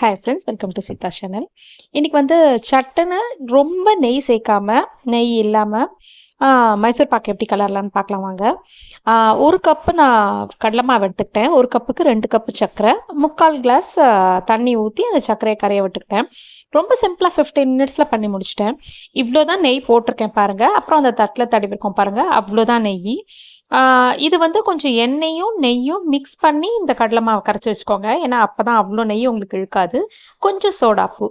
Hi friends welcome to Seetha channel இன்றைக்கி வந்து சட்டுன்னு ரொம்ப நெய் சேர்க்காம நெய் இல்லாமல் மைசூர் பாக்கு எப்படி கலரலான்னு பார்க்கலாம் வாங்க. ஒரு கப்பு நான் கடலை மாவு எடுத்துக்கிட்டேன். ஒரு கப்புக்கு ரெண்டு கப்பு சர்க்கரை முக்கால் கிளாஸ் தண்ணி ஊற்றி அந்த சர்க்கரையை கரையை விட்டுக்கிட்டேன். ரொம்ப சிம்பிளாக ஃபிஃப்டீன் மினிட்ஸில் பண்ணி முடிச்சிட்டேன். இவ்வளோ தான் நெய் போட்டிருக்கேன் பாருங்கள் அப்புறம் அந்த தட்டில் தடவிருக்கோம் பாருங்கள் அவ்வளோதான் நெய். இது வந்து கொஞ்சம் எண்ணெயும் நெய்யும் மிக்ஸ் பண்ணி இந்த கடலை மாவை கரைச்சி வச்சுக்கோங்க. ஏன்னா அப்போ தான் அவ்வளோ நெய் உங்களுக்கு இழுக்காது. கொஞ்சம் சோடாப்பு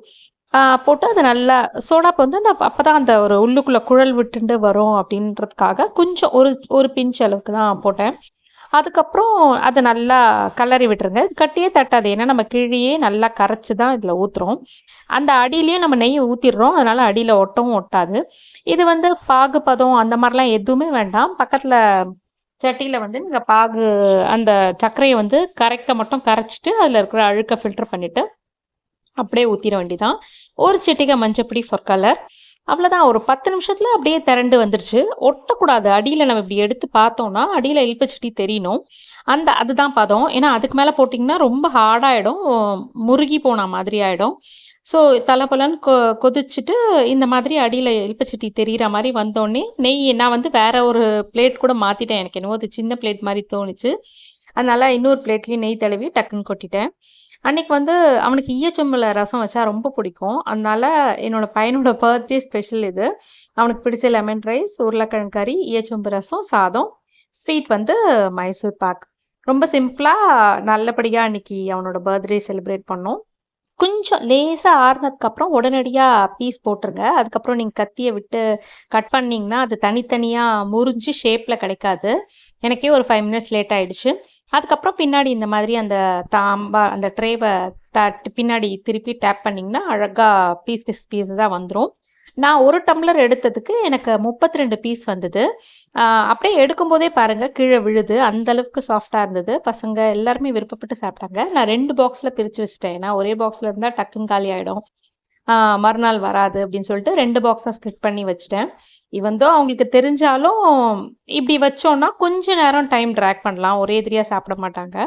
போட்டு அது நல்லா சோடாப்பு வந்து அந்த அப்போ தான் அந்த ஒரு உள்ளுக்குள்ளே குழல் விட்டுண்டு வரும் அப்படின்றதுக்காக கொஞ்சம் ஒரு ஒரு பிஞ்ச் அளவுக்கு தான் போட்டேன். அதுக்கப்புறம் அதை நல்லா கலரி விட்டுருங்க. கட்டியே தட்டாது. ஏன்னா நம்ம கீழேயே நல்லா கரைச்சி தான் இதில் ஊற்றுறோம் அந்த அடியிலையும் நம்ம நெய் ஊற்றிடுறோம் அதனால் அடியில் ஒட்டவும் ஒட்டாது. இது வந்து பாகுபதம் அந்த மாதிரிலாம் எதுவுமே வேண்டாம். பக்கத்தில் சட்டியில் வந்து நீங்கள் பாகு அந்த சர்க்கரையை வந்து கரைக்க மட்டும் கரைச்சிட்டு அதில் இருக்கிற அழுக்கை ஃபில்டர் பண்ணிவிட்டு அப்படியே ஊற்றிட வேண்டிதான் ஒரு சட்டிகை மஞ்சப்பொடி ஃபார் கலர் அவ்வளோதான் ஒரு பத்து நிமிஷத்தில் அப்படியே திரண்டு வந்துருச்சு. ஒட்டக்கூடாது. அடியில் நம்ம இப்படி எடுத்து பார்த்தோம்னா அடியில் இல்பச்சட்டி தெரியணும் அந்த அதுதான் பதம். ஏன்னா அதுக்கு மேலே போட்டிங்கன்னா ரொம்ப ஹார்டாகிடும் முருகி போன மாதிரி ஆகிடும் ஸோ தலைப்பலன்னு கொ கொதிச்சுட்டு இந்த மாதிரி அடியில் எலுப்பச்சட்டி தெரிகிற மாதிரி வந்தோடனே நெய் நான் வந்து வேற ஒரு பிளேட் கூட மாற்றிட்டேன் எனக்கு என்னவோ அது சின்ன பிளேட் மாதிரி தோணுச்சு. அதனால் இன்னொரு பிளேட்லேயும் நெய் தடவி டக்குன்னு கொட்டிட்டேன். அன்னைக்கு வந்து அவனுக்கு ஈயச்சொம்பில் ரசம் வச்சா ரொம்ப பிடிக்கும். அதனால என்னோட பையனோட பர்த்டே ஸ்பெஷல் இது. அவனுக்கு பிடிச்ச லெமன் ரைஸ் உருளைக்கிழங்கு கறி ஈயச்சொம்பு ரசம் சாதம் ஸ்வீட் வந்து மைசூர் பாக். ரொம்ப சிம்பிளாக நல்லபடியாக அன்றைக்கி அவனோட பர்த்டே செலிப்ரேட் பண்ணோம். கொஞ்சம் லேசாக ஆறுனதுக்கப்புறம் உடனடியாக பீஸ் போட்டுருங்க. அதுக்கப்புறம் நீங்கள் கத்தியை விட்டு கட் பண்ணிங்கன்னா அது தனித்தனியாக முறிஞ்சு ஷேப்பில் கிடைக்காது. எனக்கே ஒரு ஃபைவ் மினிட்ஸ் லேட் ஆயிடுச்சு. அதுக்கப்புறம் பின்னாடி இந்த மாதிரி அந்த தாம்பா அந்த ட்ரேவை தட்டு பின்னாடி திருப்பி டேப் பண்ணிங்கன்னா அழகாக பீஸ் பீஸ் பீஸஸாக வந்துடும் நான் ஒரு டம்ளர் எடுத்ததுக்கு எனக்கு முப்பத்தி ரெண்டு பீஸ் வந்தது. அப்படியே எடுக்கும்போதே பாருங்கள் கீழே விழுது. அந்த அளவுக்கு சாஃப்டாக இருந்தது. பசங்க எல்லாருமே விருப்பப்பட்டு சாப்பிட்டாங்க. நான் ரெண்டு பாக்ஸில் பிரித்து வச்சுட்டேன். ஏன்னா ஒரே பாக்ஸில் இருந்தால் டக்குன்னு காலி ஆகிடும் மறுநாள் வராது அப்படின்னு சொல்லிட்டு ரெண்டு பாக்ஸாக ஸ்ப்ளிட் பண்ணி வச்சுட்டேன். இவந்தோ அவங்களுக்கு தெரிஞ்சாலும் இப்படி வச்சோன்னா கொஞ்ச நேரம் டைம் ட்ராக் பண்ணலாம். ஒரே எதிரியாக சாப்பிட மாட்டாங்க.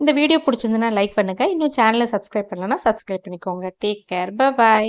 இந்த வீடியோ பிடிச்சிருந்துன்னா லைக் பண்ணுங்கள் இன்னும் சேனலை சப்ஸ்கிரைப் பண்ணலன்னா சப்ஸ்கிரைப் பண்ணிக்கோங்க. Take care bye